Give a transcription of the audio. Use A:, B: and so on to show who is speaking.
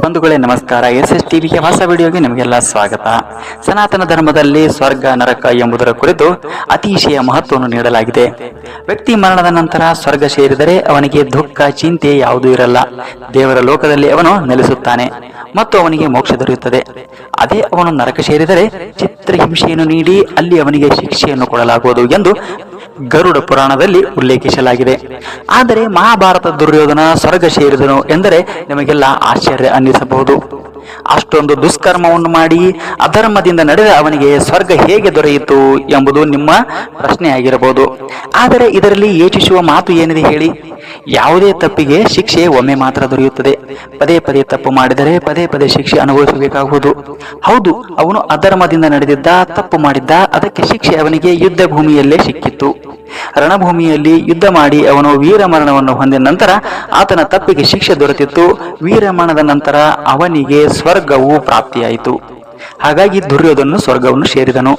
A: ಬಂಧುಗಳೇ, ನಮಸ್ಕಾರ. S S ಟಿವಿಗೆ ಹೊಸ ವಿಡಿಯೋಗೆ ನಿಮಗೆಲ್ಲ ಸ್ವಾಗತ. ಸನಾತನ ಧರ್ಮದಲ್ಲಿ ಸ್ವರ್ಗ, ನರಕ ಎಂಬುದರ ಕುರಿತು ಅತಿಶಯ ಮಹತ್ವವನ್ನು ನೀಡಲಾಗಿದೆ. ವ್ಯಕ್ತಿ ಮರಣದ ನಂತರ ಸ್ವರ್ಗ ಸೇರಿದರೆ ಅವನಿಗೆ ದುಃಖ, ಚಿಂತೆ ಯಾವುದೂ ಇರಲ್ಲ. ದೇವರ ಲೋಕದಲ್ಲಿ ಅವನು ನೆಲೆಸುತ್ತಾನೆ. ಮತ್ತು ಅವನಿಗೆ ಮೋಕ್ಷ ದೊರೆಯುತ್ತದೆ. ಅದೇ ಅವನು ನರಕ ಸೇರಿದರೆ ಚಿತ್ರಹಿಂಸೆಯನ್ನು ನೀಡಿ ಅಲ್ಲಿ ಅವನಿಗೆ ಶಿಕ್ಷೆಯನ್ನು ಕೊಡಲಾಗುವುದು ಎಂದು ಗರುಡ ಪುರಾಣದಲ್ಲಿ ಉಲ್ಲೇಖಿಸಲಾಗಿದೆ. ಆದರೆ ಮಹಾಭಾರತ ದುರ್ಯೋಧನ ಸ್ವರ್ಗ ಸೇರಿದನು ಎಂದರೆ ನಿಮಗೆಲ್ಲ ಆಶ್ಚರ್ಯ ಅನ್ನಿಸಬಹುದು. ಅಷ್ಟೊಂದು ದುಷ್ಕರ್ಮವನ್ನು ಮಾಡಿ ಅಧರ್ಮದಿಂದ ನಡೆದ ಅವನಿಗೆ ಸ್ವರ್ಗ ಹೇಗೆ ದೊರೆಯಿತು ಎಂಬುದು ನಿಮ್ಮ ಪ್ರಶ್ನೆಯಾಗಿರಬಹುದು. ಆದರೆ ಇದರಲ್ಲಿ ಯೋಚಿಸುವ ಮಾತು ಏನಿದೆ ಹೇಳಿ. ಯಾವುದೇ ತಪ್ಪಿಗೆ ಶಿಕ್ಷೆ ಒಮ್ಮೆ ಮಾತ್ರ ದೊರೆಯುತ್ತದೆ. ಪದೇ ಪದೇ ತಪ್ಪು ಮಾಡಿದರೆ ಪದೇ ಪದೇ ಶಿಕ್ಷೆ ಅನುಭವಿಸಬೇಕಾಗುವುದು. ಹೌದು, ಅವನು ಅಧರ್ಮದಿಂದ ನಡೆದಿದ್ದ, ತಪ್ಪು ಮಾಡಿದ್ದ, ಅದಕ್ಕೆ ಶಿಕ್ಷೆ ಅವನಿಗೆ ಯುದ್ಧ ಭೂಮಿಯಲ್ಲೇ ಸಿಕ್ಕಿತ್ತು. ರಣಭೂಮಿಯಲ್ಲಿ ಯುದ್ಧ ಮಾಡಿ ಅವನು ವೀರಮರಣವನ್ನು ಹೊಂದಿದ ನಂತರ ಆತನ ತಪ್ಪಿಗೆ ಶಿಕ್ಷೆ ದೊರೆತಿತ್ತು. ವೀರಮರಣದ ನಂತರ ಅವನಿಗೆ ಸ್ವರ್ಗವು ಪ್ರಾಪ್ತಿಯಾಯಿತು. ಹಾಗಾಗಿ ದುರ್ಯೋಧನು ಸ್ವರ್ಗವನ್ನು ಸೇರಿದನು.